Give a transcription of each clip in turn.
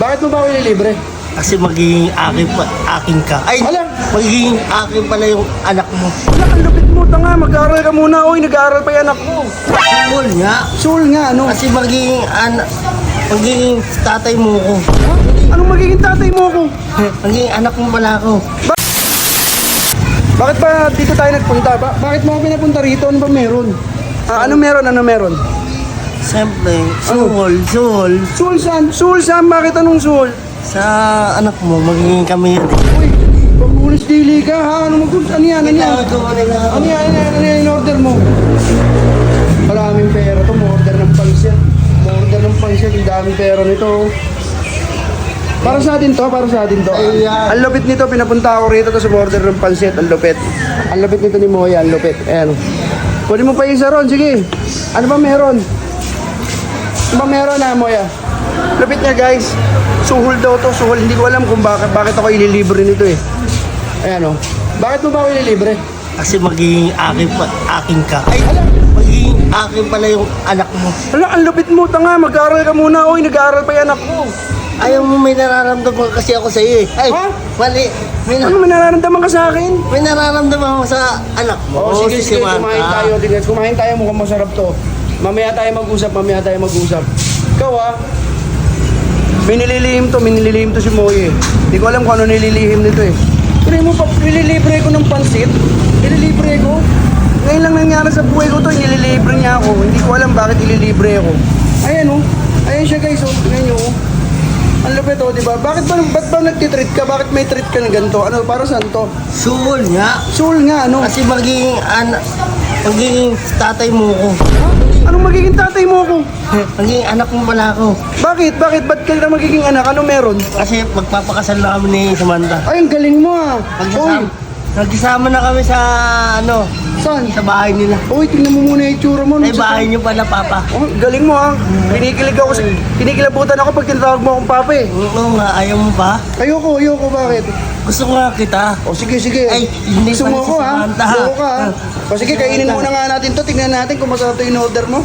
Bakit mo ba ako ililibre? Kasi magiging akin, pa, akin ka. Ay, Alam. magiging akin pala yung anak mo. Wala, ang lupit mo, tanga. Mag-aaral ka muna. Uy, nag-aaral pa yung anak mo. Cool nga. Sul nga, ano? Kasi magiging, anak, magiging tatay mo ko. Anong magiging tatay mo ako? Magiging anak mo pala ako. Bakit ba dito tayo nagpunta? Ba- bakit mo ako pinapunta rito? Ano ba meron? Ah, ano meron? Ano meron? Siyempre, suhol, suhol. Sul saan? Sul saan? Bakit anong sul? Sa anak mo, magiging kami yan. Uy, pagbulis dili ka ha? Ano mag Ano yan? Ano yan? Nila ako. Ano yan? Ano yan? Ano yan? In-order mo? Maraming pera to. Mo-order ng pansit. Mo-order ng pansit. Ang daming pera nito. Para sa atin to, para sa atin to. Ayan. Ang lupit nito, pinapunta ako rito to sa order ng pansit. Ang lupit. Ang lupit nito ni Moya, ang lupit. Ayan. Pwede mo pa isa ron, sige. Ano ba meron? Ba meron na, Moya? Lupit niya, guys. Suhol daw to, suhol. Hindi ko alam kung bakit, bakit ako ililibre nito eh. Ayan o. Bakit mo ba ako ililibre? Kasi magiging akin, pa, akin ka. Ay, magiging akin pala yung anak mo. Wala, ang lupit mo, tanga. Mag-aaral ka muna. Uy, nag-aaral pa yan ako. Ayaw mo may nararamdaman kasi ako sa iyo eh. Ay, Ha? mali. May, na- Ano may nararamdaman ka sa akin? may nararamdaman ako sa anak mo. Oo, sige, si sige, Samantha. kumain tayo. Tingnan, kumain tayo, mukhang masarap to. Mamaya tayo mag-usap, mamaya tayo mag-usap. Ikaw ah, may nililihim to, may nililihim to si Moy eh. Hindi ko alam kung ano nililihim nito eh. Pero mo pa, nililibre ko ng pansit. Nililibre ko. Ngayon lang nangyari sa buhay ko to, nililibre niya ako. Hindi ko alam bakit ililibre ako. Ayan oh, ayan siya guys oh, niyo oh. Ang lupit oh, di ba? Bakit ba, ba't ba nagtitreat ka? Bakit may treat ka na ganito? Ano, para saan to? Suhol nga. Soul nga, ano? Kasi magiging, anak, magiging tatay mo ko. Anong magiging tatay mo ako? Magiging anak mo pala ako. Bakit? Bakit? Ba't ka na magiging anak? Ano meron? Kasi magpapakasal na kami ni Samantha. Ay, ang galing mo ah. Magsasama, nagsasama na kami sa, ano, saan? sa bahay nila. Uy, tingnan mo muna yung itsura mo. Ay, bahay niyo pala, Papa. Oh, galing mo ah. Kinikilig ako. sa- Kinikilabutan ako pag tinatawag mo akong papa eh. Oo nga, ayaw mo ba? Ayoko, ayoko. Bakit? Gusto ko nga kita. O sige, sige. Ay, hindi Gusto mo pala ako ha? Samantha. Gusto ka ha? O sige, kainin muna nga natin to. Tingnan natin kung masarap to yung order mo.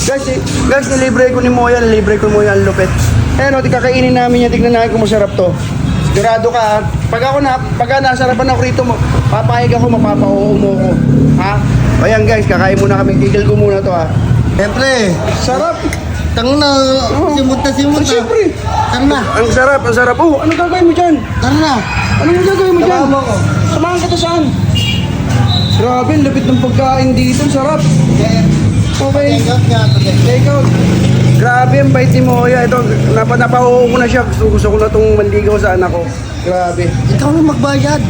Guys, eh, guys, nilibre ko ni Moya. Nilibre ko ni Moya ang lupit. Ayan o, di kakainin namin yan. Tingnan natin kung masarap to. Sigurado ka ha? Pag ako na, pagka nasarapan ako rito mo, papayag ako, mapapauho mo ko. Ha? O yan guys, kakain muna kami. Tigil ko muna to ha. Siyempre, Sarap. tang na, Oo. simunta, simunta. Siyempre. Tara na, Ang sarap, ang sarap. Oh, ano gagawin mo dyan? tara na. Ano mo gagawin mo dyan? Samahan. Samahan ka to saan? Grabe, ang lupit ng pagkain dito. Sarap. Okay. Take out nga, Take out. Grabe ang bait ni Moya. Ito, napa, napahuho ko na siya. Gusto, gusto ko na itong manligaw sa anak ko. Grabe. Ikaw na magbayad.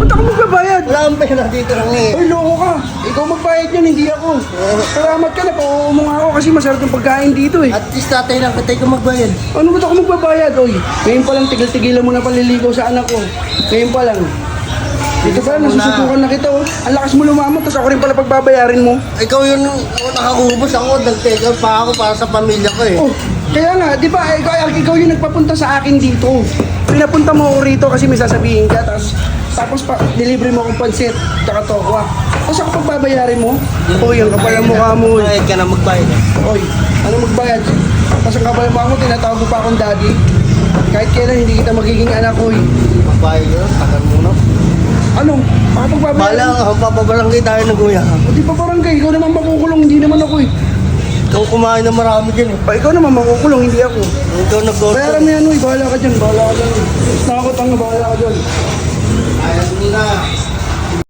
Ba't ako magbabayad? Wala kang pera dito lang eh. Ay, loko ka. Ikaw magbayad yan, hindi ako. Salamat ka na, pahuho mo nga ako kasi masarap yung pagkain dito eh. At least tatay lang kita ikaw magbayad. Ano ba't ako magbabayad? Oy, ngayon pa lang tigil-tigilan mo na paliligaw sa anak ko. Ngayon pa lang. Dito pa, nasusubukan na kita oh. Ang lakas mo lumamot, tapos ako rin pala pagbabayarin mo. Ikaw yun, ako nakakubos ako, nag-take out pa ako para sa pamilya ko eh. Oh, kaya nga, di ba, ikaw, ikaw yung nagpapunta sa akin dito. Pinapunta mo ako rito kasi may sasabihin ka, tapos, tapos pa, delivery mo akong pansit, tsaka tokwa. Tapos ako pagbabayarin mo, Uy, ang kapal ng mukha mo. eh. Magbayad ka na magbayad. Oy, ano magbayad? Tapos ang kapal mukha mo, tinatawag mo pa akong daddy. Kahit kailan hindi kita magiging anak ko. eh. Magbayad yun, tagal mo na. Anong? Papagbabayaran? Bala ka, papabarangay tayo ng kuya. O di pabarangay, ikaw naman makukulong, hindi naman ako eh. Ikaw kumain na marami dyan eh. Pa, ikaw naman makukulong, hindi ako. Ikaw nag-order. Bayaran mo yan, uy. Bahala ka dyan, bahala ka dyan. Nakakot ang bahala ka dyan. Ayaw mo na.